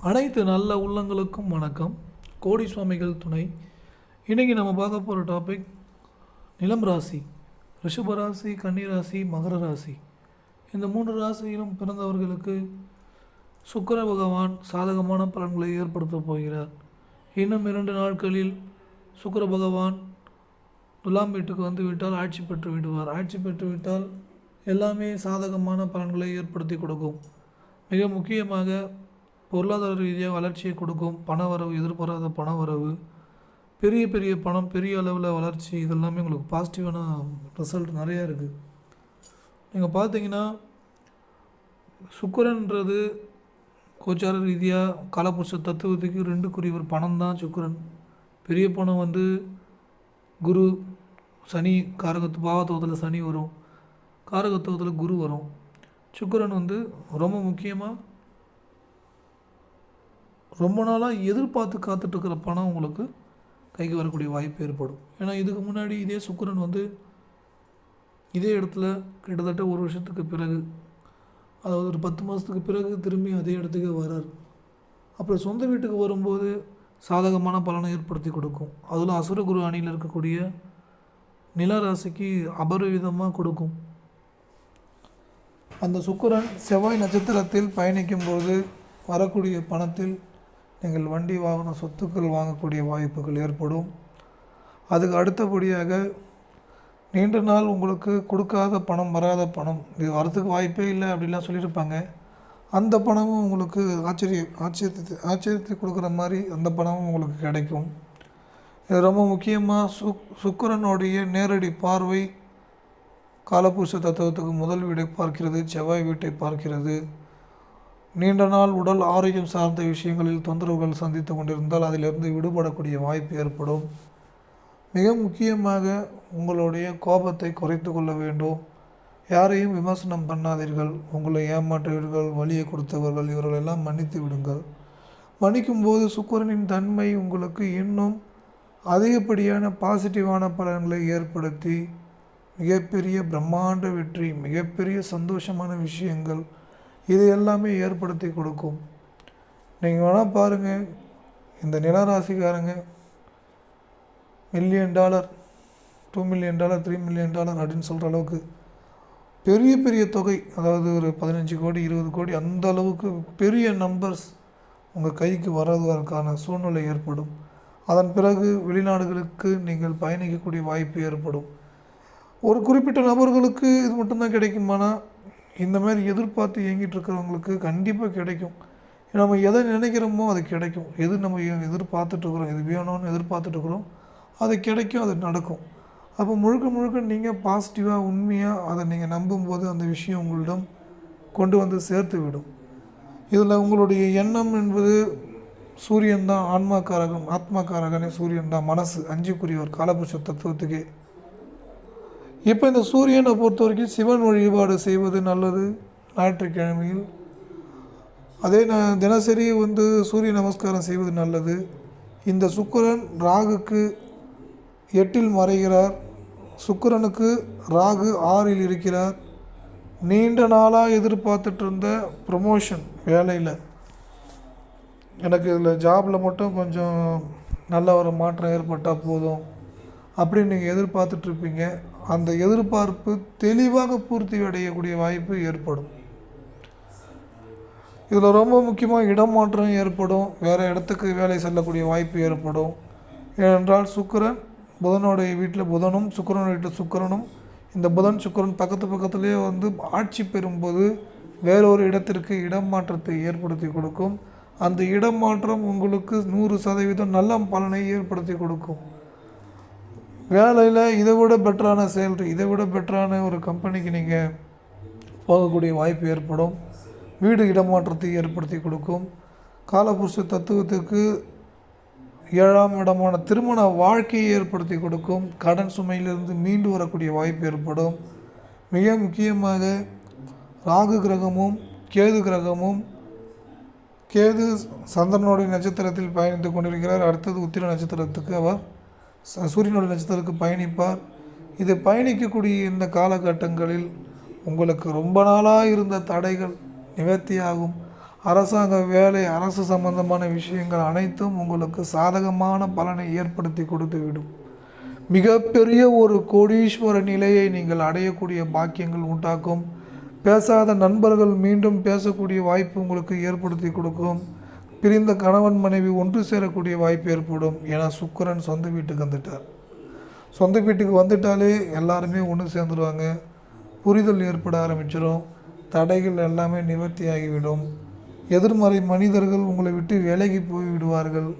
அனைத்து நல்ல உள்ளங்களுக்கும் வணக்கம். கோடி சுவாமிகள் துணை. இன்றைக்கி நம்ம பார்க்க போகிற டாபிக் நிலம் ராசி ரிஷபராசி கன்னிராசி ராசி மகர ராசி. இந்த மூன்று ராசியிலும் பிறந்தவர்களுக்கு சுக்கர பகவான் சாதகமான பலன்களை ஏற்படுத்தப் போகிறார். இன்னும் இரண்டு நாட்களில் சுக்கர பகவான் துலாம் வீட்டுக்கு வந்து விட்டால் ஆட்சி பெற்று விடுவார். ஆட்சி பெற்று விட்டால் எல்லாமே சாதகமான பலன்களை ஏற்படுத்தி கொடுக்கும். மிக முக்கியமாக பொருளாதார ரீதியாக வளர்ச்சியை கொடுக்கும் பண வரவு எதிர்பாராத பண வரவு பெரிய பெரிய பணம் பெரிய அளவில் வளர்ச்சி இதெல்லாமே உங்களுக்கு பாசிட்டிவான ரிசல்ட் நிறையா இருக்குது நீங்கள் பார்த்தீங்கன்னா சுக்கரன்றது கோச்சார ரீதியாக காலபுருஷ தத்துவத்துக்கு ரெண்டு குறிவர் பணம் தான் சுக்கிரன். பெரிய பணம் வந்து குரு சனி காரகத்து பாவத்துவத்தில் சனி வரும். காரகத்துவத்தில் குரு வரும். சுக்கிரன் வந்து ரொம்ப முக்கியமாக ரொம்ப நாளாக எதிர்பார்த்து காத்துட்ருக்கிற பணம் உங்களுக்கு கைக்கு வரக்கூடிய வாய்ப்பு ஏற்படும். ஏன்னா இதுக்கு முன்னாடி இதே சுக்கிரன் வந்து இதே இடத்துல கிட்டத்தட்ட ஒரு வருஷத்துக்கு பிறகு அதாவது ஒரு பத்து மாதத்துக்கு பிறகு திரும்பி அதே இடத்துக்கு வரார். அப்புறம் சொந்த வீட்டுக்கு வரும்போது சாதகமான பலனை ஏற்படுத்தி கொடுக்கும். அதில் அசுரகுரு அணியில் இருக்கக்கூடிய நிலராசிக்கு அபரிவிதமாக கொடுக்கும். அந்த சுக்கரன் செவ்வாய் நட்சத்திரத்தில் பயணிக்கும்போது வரக்கூடிய பணத்தில் நீங்கள் வண்டி வாகன சொத்துக்கள் வாங்கக்கூடிய வாய்ப்புகள் ஏற்படும். அதுக்கு அடுத்தபடியாக நீண்ட நாள் உங்களுக்கு கொடுக்காத பணம் வராத பணம் இது வரத்துக்கு வாய்ப்பே இல்லை அப்படிலாம் சொல்லியிருப்பாங்க. அந்த பணமும் உங்களுக்கு ஆச்சரிய ஆச்சரியத்தை ஆச்சரியத்தை கொடுக்குற மாதிரி அந்த பணமும் உங்களுக்கு கிடைக்கும். இது ரொம்ப முக்கியமாக சுக் சுக்கரனுடைய நேரடி பார்வை காலபுருஷ தத்துவத்துக்கு முதல் வீடை பார்க்கிறது செவ்வாய் வீட்டை பார்க்கிறது. நீண்ட நாள் உடல் ஆரோக்கியம் சார்ந்த விஷயங்களில் தொந்தரவுகள் சந்தித்து கொண்டிருந்தால் அதிலிருந்து விடுபடக்கூடிய வாய்ப்பு ஏற்படும். மிக முக்கியமாக உங்களுடைய கோபத்தை குறைத்து கொள்ள வேண்டும். யாரையும் விமர்சனம் பண்ணாதீர்கள். உங்களை ஏமாற்றியவர்கள் வழியை கொடுத்தவர்கள் இவர்களெல்லாம் மன்னித்து விடுங்கள். மன்னிக்கும் போது தன்மை உங்களுக்கு இன்னும் அதிகப்படியான பாசிட்டிவான பலன்களை ஏற்படுத்தி மிகப்பெரிய பிரம்மாண்ட வெற்றி மிகப்பெரிய சந்தோஷமான விஷயங்கள் இது எல்லாமே ஏற்படுத்தி கொடுக்கும். நீங்கள் வேணால் பாருங்கள் இந்த நிலராசிக்காரங்க million dollar two million dollar three million dollar அப்படின்னு சொல்கிற அளவுக்கு பெரிய பெரிய தொகை அதாவது ஒரு பதினஞ்சு கோடி இருபது கோடி அந்த அளவுக்கு பெரிய நம்பர்ஸ் உங்கள் கைக்கு வர்றதற்கான சூழ்நிலை ஏற்படும். அதன் பிறகு வெளிநாடுகளுக்கு நீங்கள் பயணிக்கக்கூடிய வாய்ப்பு ஏற்படும். ஒரு குறிப்பிட்ட நபர்களுக்கு இது மட்டும்தான் கிடைக்குமானா இந்த மாதிரி எதிர்பார்த்து இயங்கிட்டு இருக்கிறவங்களுக்கு கண்டிப்பாக கிடைக்கும் நம்ம எதை நினைக்கிறோமோ அது கிடைக்கும். எது நம்ம எதிர்பார்த்துட்ருக்குறோம் எது வேணும்னு எதிர்பார்த்துட்ருக்குறோம் அது கிடைக்கும் அது நடக்கும். அப்போ முழுக்க முழுக்க நீங்கள் பாசிட்டிவாக உண்மையாக அதை நீங்கள் நம்பும்போது அந்த விஷயம் உங்களிடம் கொண்டு வந்து சேர்த்து விடும். இதில் உங்களுடைய எண்ணம் என்பது சூரியன் தான் ஆன்மாக்காரகன் ஆத்மாக்காரகனே சூரியன் தான் மனசு அஞ்சுக்குரியவர் காலபுருஷ தத்துவத்துக்கே இப்போ இந்த சூரியனை பொறுத்த வரைக்கும் சிவன் வழிபாடு செய்வது நல்லது. ஞாயிற்றுக்கிழமையில். அதே நான் தினசரி வந்து சூரிய நமஸ்காரம் செய்வது நல்லது. இந்த சுக்கிரன் ராகுக்கு எட்டில் மறைகிறார். சுக்கிரனுக்கு ராகு ஆறில் இருக்கிறார். நீண்ட நாளாக எதிர்பார்த்துட்டு இருந்த ப்ரொமோஷன் வேலையில். எனக்கு இதில் ஜாபில் மட்டும் கொஞ்சம் நல்ல ஒரு மாற்றம் ஏற்பட்டால் போதும். அப்படின்னு நீங்கள் எதிர்பார்த்துட்ருப்பீங்க. அந்த எதிர்பார்ப்பு தெளிவாக பூர்த்தி அடையக்கூடிய வாய்ப்பு ஏற்படும். இதில் ரொம்ப முக்கியமாக இடமாற்றம் ஏற்படும். வேறு இடத்துக்கு வேலை செல்லக்கூடிய வாய்ப்பு ஏற்படும். ஏனென்றால் சுக்கிரன் புதனுடைய வீட்டில் புதனும் சுக்கரனுடைய வீட்டில் சுக்கிரனும் இந்த புதன் சுக்கிரன் பக்கத்து பக்கத்துலேயே வந்து ஆட்சி பெறும்போது வேறொரு இடத்திற்கு இடம் மாற்றத்தை ஏற்படுத்தி கொடுக்கும். அந்த இடம் மாற்றம் உங்களுக்கு நூறு சதவீதம் நல்ல பலனை ஏற்படுத்தி கொடுக்கும். வேலையில் இதை விட பெட்டரான சேல்ரி இதை விட பெட்டரான ஒரு கம்பெனிக்கு நீங்கள் போகக்கூடிய வாய்ப்பு ஏற்படும். வீடு இடமாற்றத்தை ஏற்படுத்தி கொடுக்கும். காலபுருஷ தத்துவத்துக்கு ஏழாம் இடமான திருமண வாழ்க்கையை ஏற்படுத்தி கொடுக்கும். கடன் சுமையிலிருந்து மீண்டு வரக்கூடிய வாய்ப்பு ஏற்படும். மிக முக்கியமாக ராகு கிரகமும் கேது கிரகமும் கேது சந்திரனுடைய நட்சத்திரத்தில் பயணித்து கொண்டிருக்கிறார். அடுத்தது உத்திர நட்சத்திரத்துக்கு அவர் ச- சூரியனுடைய நட்சத்திரத்துக்கு பயணிப்பார். இது பயணிக்கக்கூடிய இந்த காலகட்டங்களில் உங்களுக்கு ரொம்ப நாளாக இருந்த தடைகள் நிவர்த்தியாகும். அரசாங்க வேலை அரசு சம்பந்தமான விஷயங்கள் அனைத்தும் உங்களுக்கு சாதகமான பலனை ஏற்படுத்தி கொடுத்துவிடும். மிகப்பெரிய ஒரு கோடீஸ்வர நிலையை நீங்கள் அடையக்கூடிய பாக்கியங்கள் உண்டாக்கும் பேசாத நண்பர்கள் மீண்டும் பேசக்கூடிய வாய்ப்பு உங்களுக்கு ஏற்படுத்தி கொடுக்கும். பிரிந்த கணவன் மனைவி ஒன்று சேரக்கூடிய வாய்ப்பு ஏற்படும் ஏன்னா சுக்கரன் சொந்த வீட்டுக்கு வந்துட்டார். சொந்த வீட்டுக்கு வந்துட்டாலே எல்லாருமே ஒன்று சேர்ந்துருவாங்க. புரிதல் ஏற்பட ஆரம்பிச்சிடும் தடைகள் எல்லாமே நிவர்த்தி ஆகிவிடும். எதிர்மறை மனிதர்கள் உங்களை விட்டு விலகி போய் விடுவார்கள்.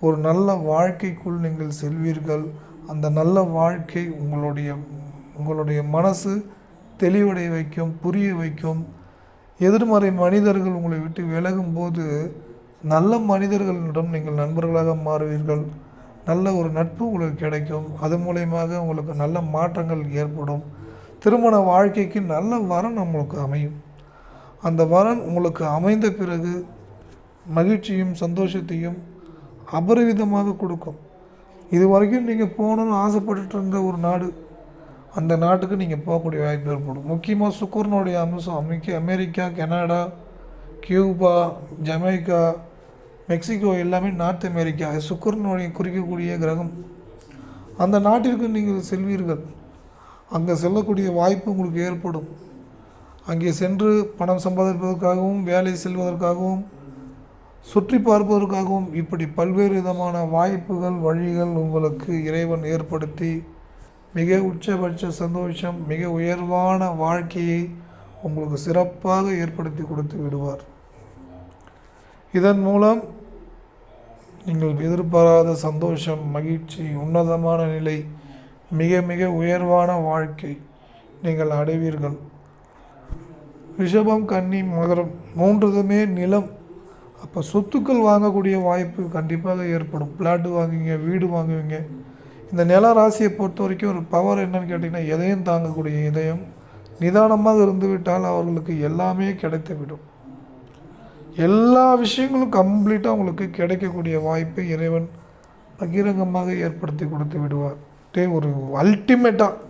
ஒரு நல்ல வாழ்க்கைக்குள் நீங்கள் செல்வீர்கள். அந்த நல்ல வாழ்க்கை உங்களுடைய உங்களுடைய மனசு தெளிவடைய வைக்கும் புரிய வைக்கும். எதிர்மறை மனிதர்கள் உங்களை விட்டு விலகும் போது நல்ல மனிதர்களிடம் நீங்கள் நண்பர்களாக மாறுவீர்கள். நல்ல ஒரு நட்பு உங்களுக்கு கிடைக்கும். அது மூலயமாக உங்களுக்கு நல்ல மாற்றங்கள் ஏற்படும். திருமண வாழ்க்கைக்கு நல்ல வரன் நம்மளுக்கு அமையும். அந்த வரன் உங்களுக்கு அமைந்த பிறகு மகிழ்ச்சியும் சந்தோஷத்தையும் அபரிவிதமாக கொடுக்கும். இது வரைக்கும் நீங்கள் போகணுன்னு ஆசைப்பட்டுட்டு இருந்த ஒரு நாடு அந்த நாட்டுக்கு நீங்கள் போகக்கூடிய வாய்ப்பு ஏற்படும். முக்கியமாக சுக்கரனுடைய அம்சம் அமைக்க America Canada Cuba Jamaica Mexico எல்லாமே நார்த் அமெரிக்கா சுக்கரனுடைய குறிக்கக்கூடிய கிரகம். அந்த நாட்டிற்கு நீங்கள் செல்வீர்கள். அங்கே செல்லக்கூடிய வாய்ப்பு உங்களுக்கு ஏற்படும். அங்கே சென்று பணம் சம்பாதிப்பதற்காகவும் வேலை செல்வதற்காகவும் சுற்றி பார்ப்பதற்காகவும் இப்படி பல்வேறு விதமான வாய்ப்புகள் வழிகள் உங்களுக்கு இறைவன் ஏற்படுத்தி மிக உச்சபட்ச சந்தோஷம் மிக உயர்வான வாழ்க்கையை உங்களுக்கு சிறப்பாக ஏற்படுத்தி கொடுத்து விடுவார். இதன் மூலம் நீங்கள் எதிர்பாராத சந்தோஷம் மகிழ்ச்சி உன்னதமான நிலை மிக மிக உயர்வான வாழ்க்கை நீங்கள் அடைவீர்கள். ரிஷபம் கன்னி மகரம் மூன்றுதுமே நிலம். அப்போ சொத்துக்கள் வாங்கக்கூடிய வாய்ப்பு கண்டிப்பாக ஏற்படும். பிளாட்டு வாங்குவீங்க வீடு வாங்குவீங்க. இந்த நில ராசியை பொறுத்த வரைக்கும் ஒரு பவர் என்னன்னு கேட்டிங்கன்னா எதையும் தாங்கக்கூடிய இதயம் நிதானமாக இருந்துவிட்டால் அவர்களுக்கு எல்லாமே கிடைத்துவிடும். எல்லா விஷயங்களும் கம்ப்ளீட்டாக உங்களுக்கு கிடைக்கக்கூடிய வாய்ப்பை இறைவன் பகிரங்கமாக ஏற்படுத்தி கொடுத்து விடுவார். டே ஒரு அல்டிமேட்டாக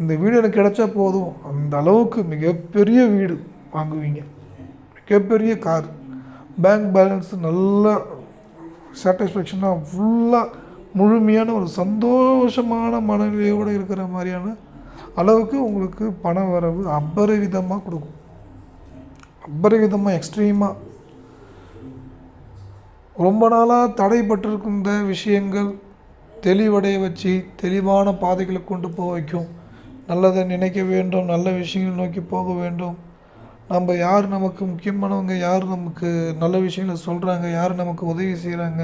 இந்த வீடு எனக்கு கிடைச்சா போதும். அந்த அளவுக்கு மிகப்பெரிய வீடு வாங்குவீங்க. மிகப்பெரிய கார். பேங்க் பேலன்ஸ் நல்லா சாட்டிஸ்ஃபேக்ஷனாக ஃபுல்லாக முழுமையான ஒரு சந்தோஷமான மனநிலையோடு இருக்கிற மாதிரியான அளவுக்கு உங்களுக்கு பண வரவு அபரிவிதமாக கொடுக்கும். அபரிவிதமாக எக்ஸ்ட்ரீமாக ரொம்ப நாளாக தடைப்பட்டிருக்கின்ற விஷயங்கள் தெளிவடைய வச்சு தெளிவான பாதைகளை கொண்டு போக வைக்கும். நல்லதை நினைக்க வேண்டும் நல்ல விஷயங்கள் நோக்கி போக வேண்டும். நம்ம யார் நமக்கு முக்கியமானவங்க யார் நமக்கு நல்ல விஷயங்களை சொல்கிறாங்க யார் நமக்கு உதவி செய்கிறாங்க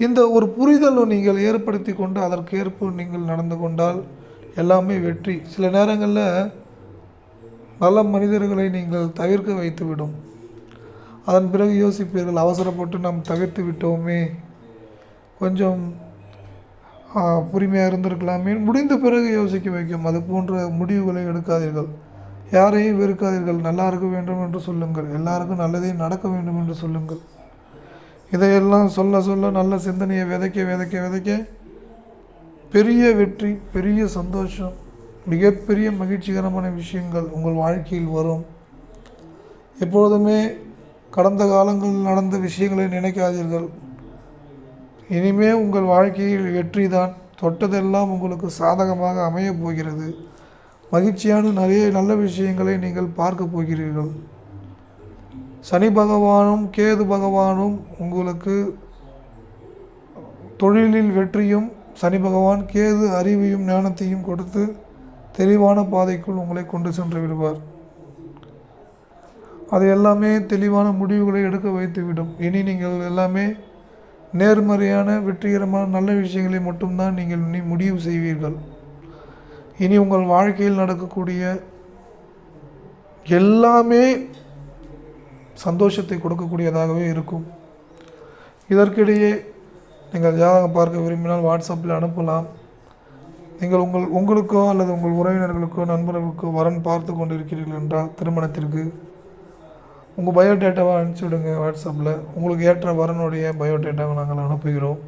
இந்த ஒரு புரிதலை நீங்கள் ஏற்படுத்தி கொண்டு அதற்கேற்ப நீங்கள் நடந்து கொண்டால் எல்லாமே வெற்றி. சில நேரங்களில் நல்ல மனிதர்களை நீங்கள் தவிர்க்க வைத்துவிடும். அதன் பிறகு யோசிப்பீர்கள் அவசரப்பட்டு நாம் தவிர்த்து விட்டோமே. கொஞ்சம் பொறுமையாக இருந்திருக்கலாமே. முடிந்த பிறகு யோசிக்க வைக்கும் அது போன்ற முடிவுகளை எடுக்காதீர்கள். யாரையும் வெறுக்காதீர்கள். நல்லா இருக்க வேண்டும் என்று சொல்லுங்கள். எல்லாருக்கும் நல்லதே நடக்க வேண்டும் என்று சொல்லுங்கள். இதையெல்லாம் சொல்ல சொல்ல நல்ல சிந்தனையை விதைக்க விதைக்க விதைக்க பெரிய வெற்றி பெரிய சந்தோஷம். மிகப்பெரிய மகிழ்ச்சிகரமான விஷயங்கள் உங்கள் வாழ்க்கையில் வரும். எப்பொழுதுமே கடந்த காலங்களில் நடந்த விஷயங்களை நினைக்காதீர்கள். இனிமே உங்கள் வாழ்க்கையில் வெற்றி தான் தொட்டதெல்லாம் உங்களுக்கு சாதகமாக அமையப் போகிறது. மகிழ்ச்சியான நிறைய நல்ல விஷயங்களை நீங்கள் பார்க்க போகிறீர்கள். சனி பகவானும் கேது பகவானும் உங்களுக்கு தொழிலில் வெற்றியும் சனி பகவான் கேது அறிவையும் ஞானத்தையும் கொடுத்து தெளிவான பாதைக்குள் உங்களை கொண்டு சென்று விடுவார். அது எல்லாமே தெளிவான முடிவுகளை எடுக்க வைத்துவிடும். இனி நீங்கள் எல்லாமே நேர்மறையான வெற்றிகரமான நல்ல விஷயங்களை மட்டும்தான் நீங்கள் இனி முடிவு செய்வீர்கள். இனி உங்கள் வாழ்க்கையில் நடக்கக்கூடிய எல்லாமே சந்தோஷத்தை கொடுக்கக்கூடியதாகவே இருக்கும். இதற்கிடையே நீங்கள் ஜாதகம் பார்க்க விரும்பினால் வாட்ஸ்அப்பில் அனுப்பலாம். நீங்கள் உங்கள் உங்களுக்கோ அல்லது உங்கள் உறவினர்களுக்கோ நண்பர்களுக்கோ வரன் பார்த்து கொண்டிருக்கிறீர்கள் என்றால் திருமணத்திற்கு உங்கள் பயோடேட்டாவை அனுப்பிச்சி விடுங்க வாட்ஸ்அப்பில். உங்களுக்கு ஏற்ற வரனுடைய பயோடேட்டாவை நாங்கள் அனுப்புகிறோம்.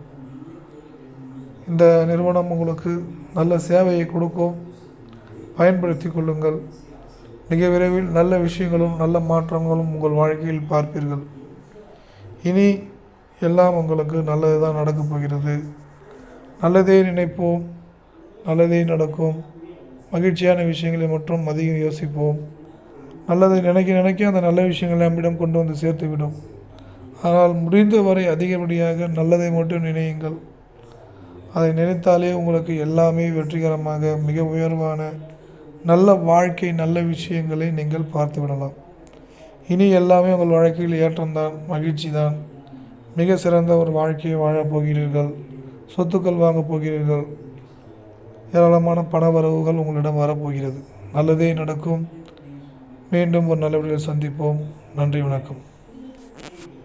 இந்த நிறுவனம் உங்களுக்கு நல்ல சேவையை கொடுக்கும். பயன்படுத்தி கொள்ளுங்கள். மிக விரைவில் நல்ல விஷயங்களும் நல்ல மாற்றங்களும் உங்கள் வாழ்க்கையில் பார்ப்பீர்கள். இனி எல்லாம் உங்களுக்கு நல்லது தான் நடக்கப் போகிறது. நல்லதே நினைப்போம். நல்லதே நடக்கும். மகிழ்ச்சியான விஷயங்களை மட்டும் அதிகம் யோசிப்போம். நல்லதை நினைக்க நினைக்க அந்த நல்ல விஷயங்களை நம்மிடம் கொண்டு வந்து சேர்த்துவிடும் ஆனால் முடிந்தவரை அதிகப்படியாக நல்லதை மட்டும் நினையுங்கள். அதை நினைத்தாலே உங்களுக்கு எல்லாமே வெற்றிகரமாக மிக உயர்வான நல்ல வாழ்க்கை நல்ல விஷயங்களை நீங்கள் பார்த்து விடலாம். இனி எல்லாமே உங்கள் வாழ்க்கையில் ஏற்றம்தான் மகிழ்ச்சி தான். மிக சிறந்த ஒரு வாழ்க்கையை வாழப் போகிறீர்கள். சொத்துக்கள் வாங்கப் போகிறீர்கள். ஏராளமான பண வரவுகள் உங்களிடம் வரப்போகிறது. நல்லதே நடக்கும். மீண்டும் ஒரு நல்லபடியில் சந்திப்போம். நன்றி வணக்கம்.